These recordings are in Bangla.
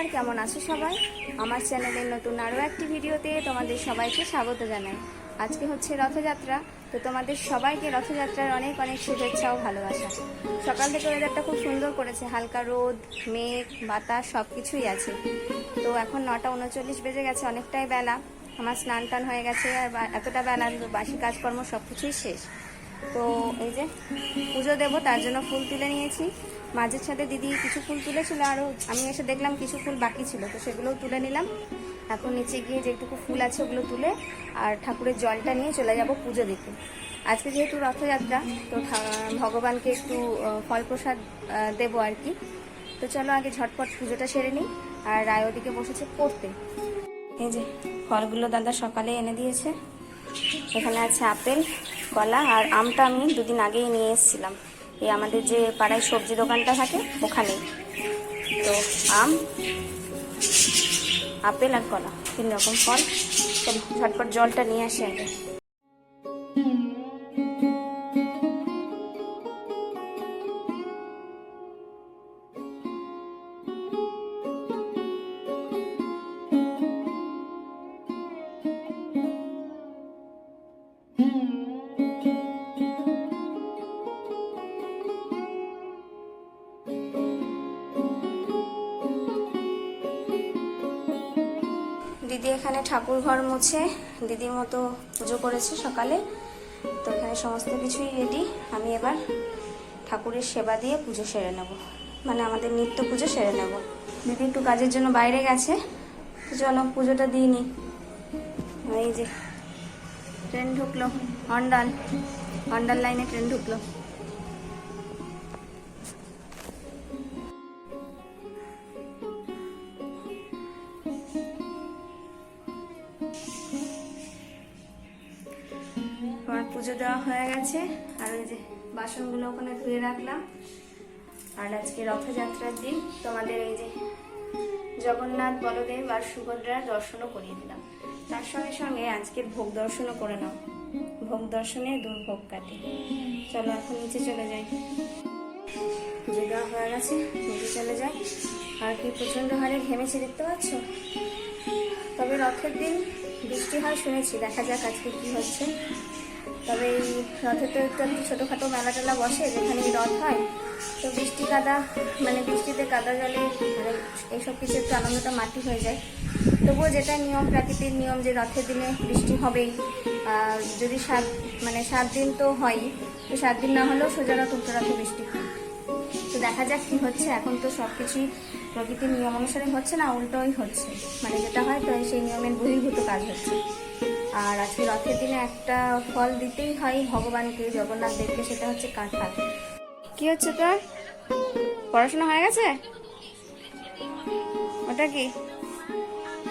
নমস্কার কেমন আছো সবাই? আমার চ্যানেলের নতুন আরও একটি ভিডিওতে তোমাদের সবাইকে স্বাগত জানাই। আজকে হচ্ছে রথযাত্রা, তো তোমাদের সবাইকে রথযাত্রার অনেক অনেক শুভেচ্ছা ও ভালোবাসা। সকাল থেকে ওয়েদারটা খুব সুন্দর করেছে, হালকা রোদ, মেঘ, বাতাস সব কিছুই আছে। তো এখন নটা উনচল্লিশ বেজে গেছে, অনেকটাই বেলা। আমার স্নান টান হয়ে গেছে আর এতটা বেলা বাসি কাজকর্ম সব কিছুই শেষ। তো এই যে পুজো দেবো, তার জন্য ফুল তুলে নিয়েছি। মাঝের সাথে দিদি কিছু ফুল তুলেছিল আরও আমি এসে দেখলাম কিছু ফুল বাকি ছিল, তো সেগুলোও তুলে নিলাম। এখন নিচে গিয়ে যেটুকু ফুল আছে ওগুলো তুলে আর ঠাকুরের জলটা নিয়ে চলে যাব পুজো দিতে। আজকে যেহেতু রথযাত্রা, তো ভগবানকে একটু ফল প্রসাদ দেবো আর কি। তো চলো আগে ঝটপট পুজোটা সেরে নিই আর রায় ওদিকে বসেছে পড়তে। এই যে ফলগুলো দাদা সকালে এনে দিয়েছে। এখানে আছে আপেল, কলা আর আমটা আমি দুদিন আগেই নিয়ে এসেছিলাম। এই আমাদের যে পাড়ায় সবজি দোকানটা থাকে ওখানে তো আম, আপেল আর কলা, তিন রকম ফল। তো ঝটপট জলটা নিয়ে আসি আগে দিদি এখানে ঠাকুর ঘর মুছে, দিদির মতো পুজো করেছে সকালে। তো এখানে সমস্ত কিছুই রেডি আমি এবার ঠাকুরের সেবা দিয়ে পুজো সেরে নেব। মানে আমাদের নিত্য পুজো সেরে নেব। দিদি একটু কাজের জন্য বাইরে গেছে চলো পুজোটা দিয়ে নিই এই যে ট্রেন ঢুকলো হন্ডাল হন্ডাল লাইনে ট্রেন ঢুকলো। পুজো দেওয়া হয়ে গেছে। আর ওই যে বাসনগুলো ওখানে ধুয়ে রাখলাম। আর আজকে রথযাত্রার দিন, তোমাদের এই যে জগন্নাথ, বলদেব আর সুভদ্রার দর্শনও করিয়ে দিলাম। তার সঙ্গে সঙ্গে আজকের ভোগ দর্শনও করে নাও। ভোগ দর্শনে দুর্ভোগ কাটে। চলো এখন নিচে চলে যাই। দেওয়া হয়ে গেছে, নিচে চলে যাই। আর কি প্রচণ্ড হারে ঘেমেছে দেখতে পাচ্ছ? তবে রথের দিন বৃষ্টি হয় শুনেছি। দেখা যাক আজকে কি হচ্ছে। তবে এই রথে তো একটু একটু ছোটোখাটো মেলা টেলা বসে, যেখানে রথ হয়। তো বৃষ্টি কাদা মানে বৃষ্টিতে কাদা জলে মানে এইসব কিছু একটু আনন্দটা মাটি হয়ে যায়। তবুও যেটা নিয়ম, প্রাকৃতিক নিয়ম যে রথের দিনে বৃষ্টি হবেই। যদি সাত মানে সাত দিন তো হয়ই, তো সাত দিন না হলেও সোজা রথ রথে বৃষ্টি হয়। তো দেখা যাক কি হচ্ছে, এখন তো সব কিছুই প্রকৃতির নিয়ম অনুসারে হচ্ছে না, উল্টোই হচ্ছে। মানে যেটা হয়, তো সেই নিয়মের বহির্ভূত কাজ হচ্ছে। আর আজকে রথের দিনে একটা ফল দিতেই হয় ভগবানকে, জগন্নাথ দেবকে সেটা হচ্ছে কাঁঠাল। কি হচ্ছে তোর? পড়াশোনা হয়ে গেছে? ওটা কি?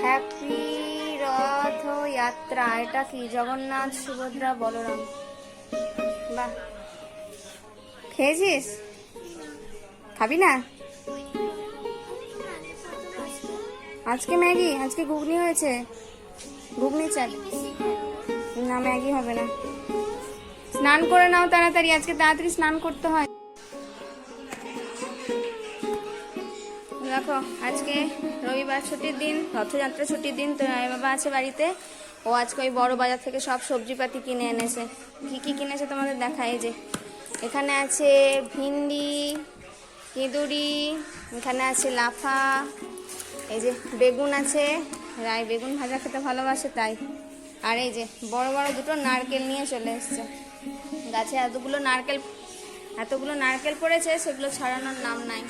হ্যাপি রথ যাত্রা এটা কি? জগন্নাথ, সুভদ্রা, বলরাম। বাহ। খেয়েছিস? খাবি না? আজকে ম্যাগি, আজকে ঘুগনি হয়েছে। ঘুগনি চাল না ম্যাগি হবে না। স্নান করে নাও তাড়াতাড়ি, আজকে তাড়াতাড়ি স্নান করতে হয়। দেখো, আজকে রবিবার ছুটির দিন রথযাত্রা ছুটির দিন, তো রায় বাবা আছে বাড়িতে। ও আজকে ওই বড় বাজার থেকে সব সবজিপাতি কিনে এনেছে। কি কি কিনেছে তোমাদের দেখায় যে। এখানে আছে ভিন্ডি কেঁদুরি এখানে আছে লাফা, এই যে বেগুন আছে। রায় বেগুন ভাজা খেতে ভালোবাসে, তাই। আর এই যে বড় বড় দুটো নারকেল নিয়ে চলে এসছে। গাছে এতগুলো নারকেল এতগুলো নারকেল পড়েছে, সেগুলো ছড়ানোর নাম নাই।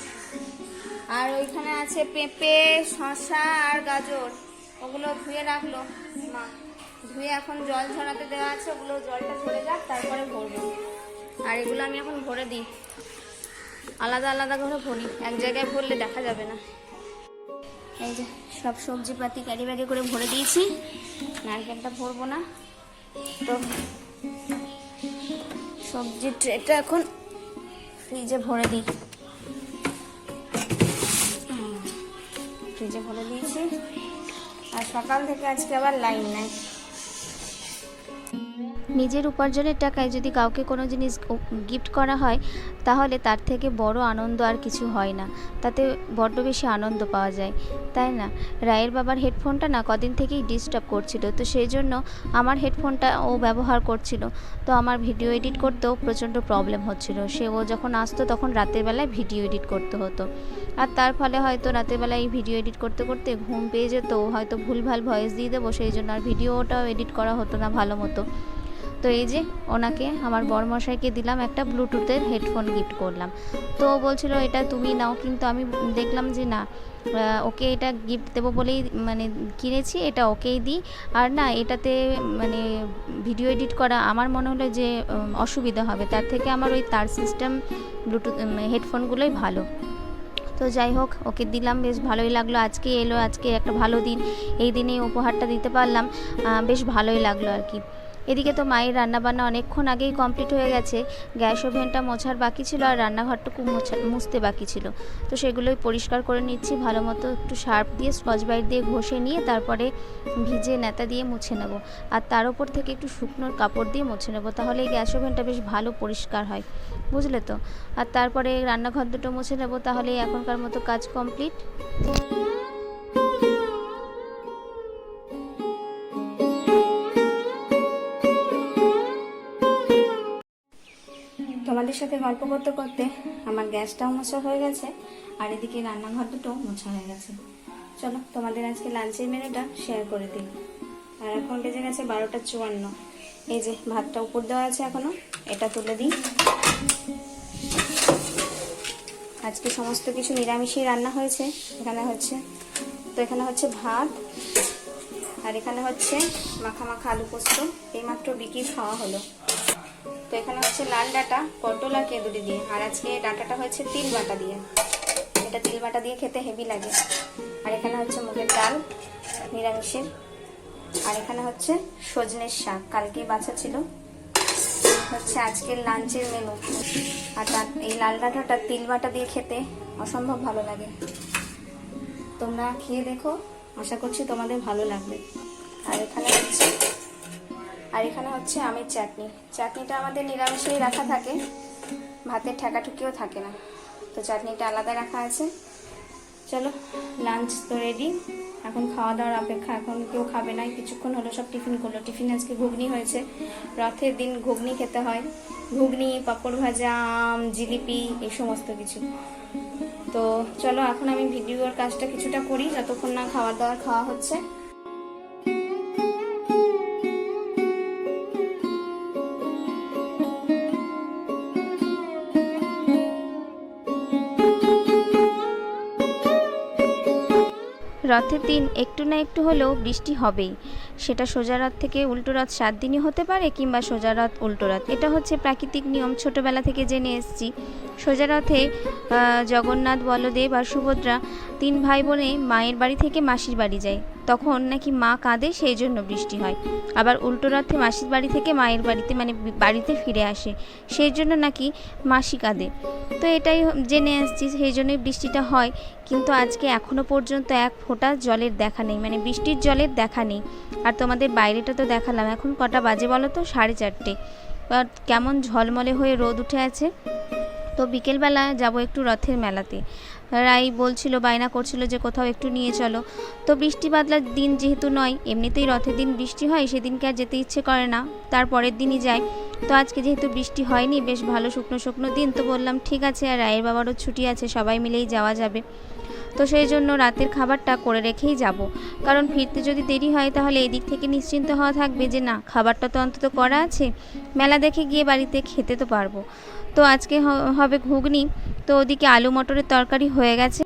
আর ওইখানে আছে পেঁপে শশা আর গাজর। ওগুলো ধুয়ে রাখল। মা, ধুয়ে এখন জল ঝরাতে দেওয়া আছে, ওগুলো জলটা ঝরে যাক, তারপরে ভরবো। আর এগুলো আমি এখন ভরে দিই। আলাদা আলাদা করে ভরি, এক জায়গায় ভরলে দেখা যাবে না। এই যে, সব সবজি পাতি ক্যারি ব্যাগে করে ভরে দিয়েছি। নারকেলটা ভরবো না। তো সবজি ট্রেটা এখন ফ্রিজে ভরে দিই। ফ্রিজে ভরে দিয়েছি। আর সকাল থেকে আজকে আবার লাইন নাই। নিজের উপার্জনের টাকায় যদি কাউকে কোনো জিনিস গিফট করা হয়, তাহলে তার থেকে বড় আনন্দ আর কিছু হয় না। তাতে বড্ড বেশি আনন্দ পাওয়া যায়, তাই না? রায়ের বাবার হেডফোনটা না কদিন থেকেই ডিস্টার্ব করছিল, তো সেই জন্য আমার হেডফোনটা ও ব্যবহার করছিল। তো আমার ভিডিও এডিট করতেও প্রচণ্ড প্রবলেম হচ্ছিল। সে ও যখন আসতো তখন রাতের বেলায় ভিডিও এডিট করতে হতো। আর তার ফলে হয়তো রাতের বেলায় ভিডিও এডিট করতে করতে ঘুম পেয়ে যেত হয়তো ভুলভাল ভয়েস দিয়ে দেবো, সেই জন্য আর ভিডিওটাও এডিট করা হতো না ভালো মতো। তো এই যে ওনাকে, আমার বরমশাইকে দিলাম একটা ব্লুটুথের হেডফোন গিফট করলাম। তো বলছিল, এটা তুমি নাও। কিন্তু আমি দেখলাম যে না ওকে এটা গিফট দেবো বলেই মানে কিনেছি, এটা ওকেই দিই। আর না, এটাতে মানে ভিডিও এডিট করা আমার মনে হলো যে অসুবিধা হবে। তার থেকে আমার ওই তার সিস্টেম ব্লুটুথ হেডফোনগুলোই ভালো। তো যাই হোক, ওকে দিলাম, বেশ ভালোই লাগল। আজকে এলো, আজকে একটা ভালো দিন। এই দিনে উপহারটা দিতে পারলাম। বেশ ভালোই লাগল আর কি। এদিকে তো মায়ের রান্নাবান্না অনেকক্ষণ আগেই কমপ্লিট হয়ে গেছে। গ্যাস ওভেনটা মোছার বাকি ছিল আর রান্নাঘরটুকু মোছা, মুছতে বাকি ছিল। তো সেগুলোই পরিষ্কার করে নিচ্ছি, ভালো মতো একটু শার্প দিয়ে, স্কচ ব্রাইট দিয়ে ঘষে নিয়ে তারপরে ভিজে নেতা দিয়ে মুছে নেব। আর তার উপর থেকে একটু শুকনো কাপড় দিয়ে মুছে নেব, তাহলে এই গ্যাস ওভেনটা বেশ ভালো পরিষ্কার হয়। বুঝলে তো? আর তারপরে রান্নাঘর দুটো মুছে নেব তাহলে এখনকার মতো কাজ কমপ্লিট। সাথে গল্প করতে করতে আমার গ্যাসটাও মোছা হয়ে গেছে, আর এদিকে রান্নাঘর দুটো মোছা হয়ে গেছে। চলো, তোমাদের আজকে লাঞ্চের মেনুটা শেয়ার করে দিই। আর এখন বেজে গেছে বারোটা চুয়ান্ন। এই যে, ভাতটা উপর দেওয়া আছে এখনও, এটা তুলে দিই। আজকে সমস্ত কিছু নিরামিষই রান্না হয়েছে। এখানে হচ্ছে, তো এখানে হচ্ছে ভাত, আর এখানে হচ্ছে মাখা মাখা আলু পোস্ত, এইমাত্র বিক্রি খাওয়া হলো। তো এখানে হচ্ছে লাল ডাঁটা, পটল আর কেঁদুরি দিয়ে। আর আজকে ডাঁটাটা হয়েছে তিল বাটা দিয়ে। এটা তিল বাটা দিয়ে খেতে হেভি লাগে। আর এখানে হচ্ছে মুগের ডাল, নিরামিষের। আর এখানে হচ্ছে সজনের শাক। কালকে বাছা ছিল। হচ্ছে আজকের লাঞ্চের মেনু আর এই লাল ডাঁটাটা তিল বাটা দিয়ে খেতে অসম্ভব ভালো লাগে। তোমরা খেয়ে দেখো। আশা করছি তোমাদের ভালো লাগবে। আর এখানে হচ্ছে আর এখানে হচ্ছে আমের চাটনি। চাটনিটা আমাদের নিরামিষেই রাখা থাকে। ভাতের ঠেকাঠুকিও থাকে না। তো চাটনিটা আলাদা রাখা আছে। চলো লাঞ্চ তো রেডি এখন খাওয়া দাওয়ার অপেক্ষা। এখন কেউ খাবে না। কিছুক্ষণ হলো সব টিফিন করল। টিফিন আজকে ঘুগনি হয়েছে। রথের দিন ঘুগনি খেতে হয়। ঘুগনি, পাঁপড় ভাজা, আম, জিলিপি, এই সমস্ত কিছু। তো চলো, এখন আমি ভিডিওর কাজটা কিছুটা করি। যতক্ষণ না খাওয়া দাওয়ার খাওয়া হচ্ছে। রথের দিন একটু না একটু হলেও বৃষ্টি হবেই। সেটা সোজা রথ থেকে উল্টো রথ সাত দিনই হতে পারে কিংবা সোজা রথ উল্টো রথ। এটা হচ্ছে প্রাকৃতিক নিয়ম, ছোটবেলা থেকে জেনে এসেছি। সোজা রথে জগন্নাথ, বলদেব আর সুভদ্রা তিন ভাই বোনে মায়ের বাড়ি থেকে মাসির বাড়ি যায়। তখন নাকি মা কাঁদে, সেই জন্য বৃষ্টি হয়। আবার উল্টো রথে মাসির বাড়ি থেকে মায়ের বাড়িতে মানে বাড়িতে ফিরে আসে। সেই জন্য নাকি মাসি কাঁদে। তো এটাই জেনে আসছি, সেই জন্যই বৃষ্টিটা হয়। কিন্তু আজকে এখনও পর্যন্ত এক ফোঁটা জলের দেখা নেই মানে বৃষ্টির জলের দেখা নেই। আর তোমাদের বাইরেটা তো দেখালাম। এখন কটা বাজে বলো তো? সাড়ে চারটে। কেমন ঝলমলে হয়ে রোদ উঠে আছে? তো বিকেলবেলা যাব একটু রথের মেলাতে। রাই বলছিল, বায়না করছিল যে কোথাও একটু নিয়ে চলো। তো বৃষ্টি বাদলার দিন যেহেতু নয়, এমনিতেই রথের দিন বৃষ্টি হয়, সেদিনকে আর যেতে ইচ্ছে করে না। তার পরের দিনই যায়। তো আজকে যেহেতু বৃষ্টি হয়নি, বেশ ভালো শুকনো শুকনো দিন। তো বললাম, ঠিক আছে, আর রায়ের বাবারও ছুটি আছে, সবাই মিলেই যাওয়া যাবে। তো সেই জন্য রাতের খাবারটা করে রেখেই যাব। কারণ ফিরতে যদি দেরি হয়, তাহলে এদিক থেকে নিশ্চিন্ত হওয়া থাকবে যে, না, খাবারটা তো অন্তত করা আছে, মেলা দেখে গিয়ে বাড়িতে খেতে তো পারব। তো আজকে হবে ঘুগনি। তো ওদিকে আলু মটরের তরকারি হয়ে গেছে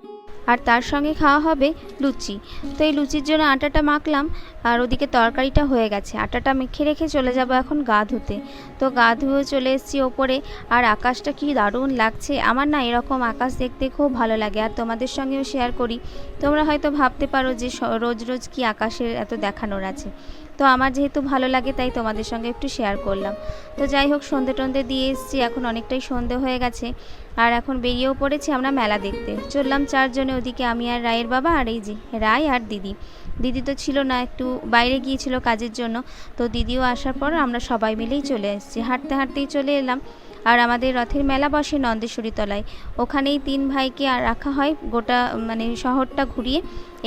আর তার সঙ্গে খাওয়া হবে লুচি। তো এই লুচির জন্য আটাটা মাখলাম আর ওদিকে তরকারিটা হয়ে গেছে। আটাটা মেখে রেখে চলে যাব এখন গা ধুতে তো গা ধুয়ে চলে এসেছি ওপরে আর আকাশটা কি দারুণ লাগছে। আমার না এরকম আকাশ দেখতে খুব ভালো লাগে আর তোমাদের সঙ্গেও শেয়ার করি। তোমরা হয়তো ভাবতে পারো যে রোজ রোজ কি আকাশের এত দেখানোর আছে। তো আমার যেহেতু ভালো লাগে, তাই তোমাদের সঙ্গে একটু শেয়ার করলাম। তো যাই হোক, সন্ধে টন্ধে দিয়ে এসেছি, এখন অনেকটাই সন্ধে হয়ে গেছে। আর এখন বেরিয়েও পড়েছি আমরা মেলা দেখতে। চললাম চারজনে ওদিকে, আমি আর রায়ের বাবা আর এই যে রায় আর দিদি। দিদি তো ছিল না, একটু বাইরে গিয়েছিল কাজের জন্য। তো দিদিও আসার পর আমরা সবাই মিলেই চলে এসেছি। হাঁটতে হাঁটতেই চলে এলাম। আর আমাদের রথের মেলা বসে নন্দেশ্বরী তলায়। ওখানেই তিন ভাইকে আর রাখা হয় গোটা মানে শহরটা ঘুরিয়ে।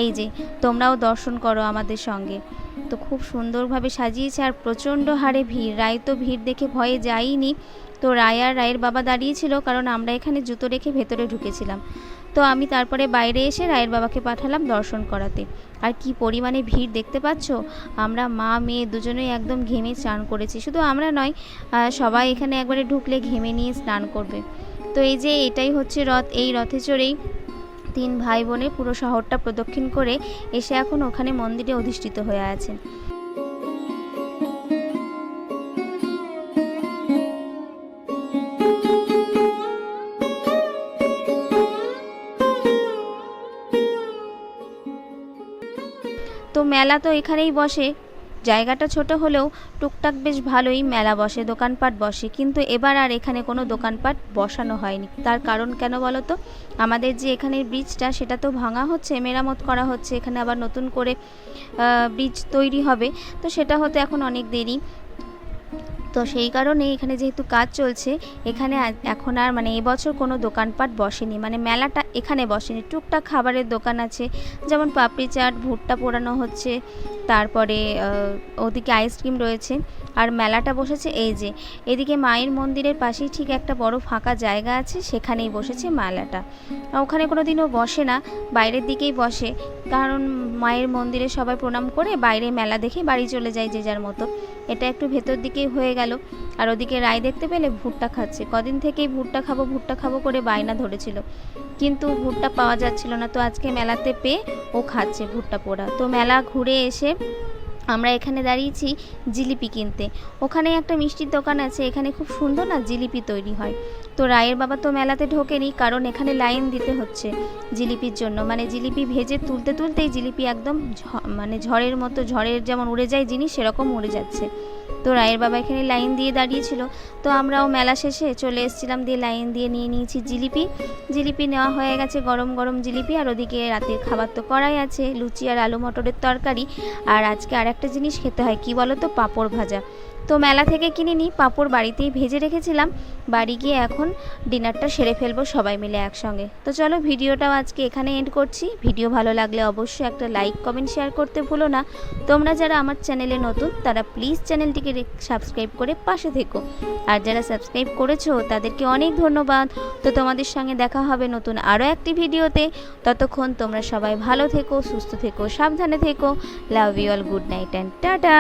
এই যে, তোমরাও দর্শন করো আমাদের সঙ্গে। তো খুব সুন্দরভাবে সাজিয়েছে আর প্রচণ্ড হারে ভিড়। রায় তো ভিড় দেখে ভয়ে যাইনি। তো রায় আর রায়ের বাবা দাঁড়িয়েছিল কারণ আমরা এখানে জুতো রেখে ভেতরে ঢুকেছিলাম। তো আমি তারপরে বাইরে এসে রায়ের বাবাকে পাঠালাম দর্শন করাতে। আর কি পরিমাণে ভিড় দেখতে পাচ্ছ? আমরা মা, মেয়ে দুজনেই একদম ঘেমে স্নান করেছি। শুধু আমরা নয় সবাই এখানে একবারে ঢুকলে ঘেমে নিয়ে স্নান করবে। তো এই যে এটাই হচ্ছে রথ, এই রথে চড়েই তিন ভাই বোনে পুরো শহরটা প্রদক্ষিণ করে এসে এখন ওখানে মন্দিরে অধিষ্ঠিত হয়ে আছেন মেলা তো এখানেই বসে। জায়গাটা ছোট হলেও টুকটাক বেশ ভালোই মেলা বসে, দোকানপাট বসে। কিন্তু এবার আর এখানে কোনো দোকানপাট বসানো হয়নি। তার কারণ কেন বলো তো? আমাদের যে এখানে ব্রিজটা, সেটা তো ভাঙা হচ্ছে, মেরামত করা হচ্ছে। এখানে আবার নতুন করে ব্রিজ তৈরি হবে। তো সেটা হতে এখন অনেক দেরি। তো সেই কারণে এখানে যেহেতু কাজ চলছে, এখানে এখন আর মানে এবছর কোনো দোকানপাট বসেনি। মানে মেলাটা এখানে বসেনি। টুকটাক খাবারের দোকান আছে, যেমন পাপড়ি চাট, ভুট্টা পোড়ানো হচ্ছে, তারপরে ওদিকে আইসক্রিম রয়েছে। আর মেলাটা বসেছে এই যে, এদিকে মায়ের মন্দিরের পাশেই ঠিক একটা বড় ফাঁকা জায়গা আছে, সেখানেই বসেছে মেলাটা। ওখানে কোনো দিনও বসে না, বাইরের দিকেই বসে, কারণ মায়ের মন্দিরে সবাই প্রণাম করে বাইরে মেলা দেখে বাড়ি চলে যায় যে যার মতো। এটা একটু ভেতর দিকেই হয়ে গেল, আর ওদিকে রায় দেখতে পেলে ভুট্টা খাচ্ছে। কদিন থেকেই ভুট্টা খাব ভুট্টা খাব করে বায়না ধরেছিল। কিন্তু ভুট্টা পাওয়া যাচ্ছিল না, তো আজকে মেলাতে পেয়ে ও খাচ্ছে ভুট্টা পোড়া। তো মেলা ঘুরে এসে আমরা এখানে দাঁড়িয়েছি জিলিপি কিনতে। ওখানে একটা মিষ্টির দোকান আছে, এখানে খুব সুন্দর না জিলিপি তৈরি হয়। তো রায়ের বাবা তো মেলাতে ঢোকেনি, কারণ এখানে লাইন দিতে হচ্ছে জিলিপির জন্য। মানে জিলিপি ভেজে তুলতে তুলতেই জিলিপি একদম মানে ঝড়ের মতো, ঝড়ের যেমন উড়ে যায় জিনিস, সেরকম উড়ে যাচ্ছে। তো রায়ের বাবা এখানে লাইন দিয়ে দাঁড়িয়েছিল। তো আমরাও মেলা শেষে চলে এসেছিলাম, দিয়ে লাইন দিয়ে নিয়ে নিয়েছি জিলিপি। জিলিপি নেওয়া হয়ে গেছে গরম গরম জিলিপি, আর ওদিকে রাতের খাবার তো করাই আছে, লুচি আর আলু মটরের তরকারি। আর আজকে আর একটা জিনিস খেতে হয় কি বলো তো পাঁপড় ভাজা। তো মেলা থেকে কিনে নিই পাঁপড় বাড়িতেই ভেজে রেখেছিলাম। বাড়ি গিয়ে এখন ডিনারটা সেরে ফেলব সবাই মিলে একসঙ্গে। তো চলো ভিডিওটাও আজকে এখানে এন্ড করছি। ভিডিও ভালো লাগলে অবশ্যই একটা লাইক কমেন্ট শেয়ার করতে ভুলো না। তোমরা যারা আমার চ্যানেলে নতুন, তারা প্লিজ চ্যানেলটিকে সাবস্ক্রাইব করে পাশে থেকো। আর যারা সাবস্ক্রাইব করেছ, তাদেরকে অনেক ধন্যবাদ। তো তোমাদের সঙ্গে দেখা হবে নতুন আরও একটি ভিডিওতে। ততক্ষণ তোমরা সবাই ভালো থেকো, সুস্থ থেকো, সাবধানে থেকো। Love you all good night and tata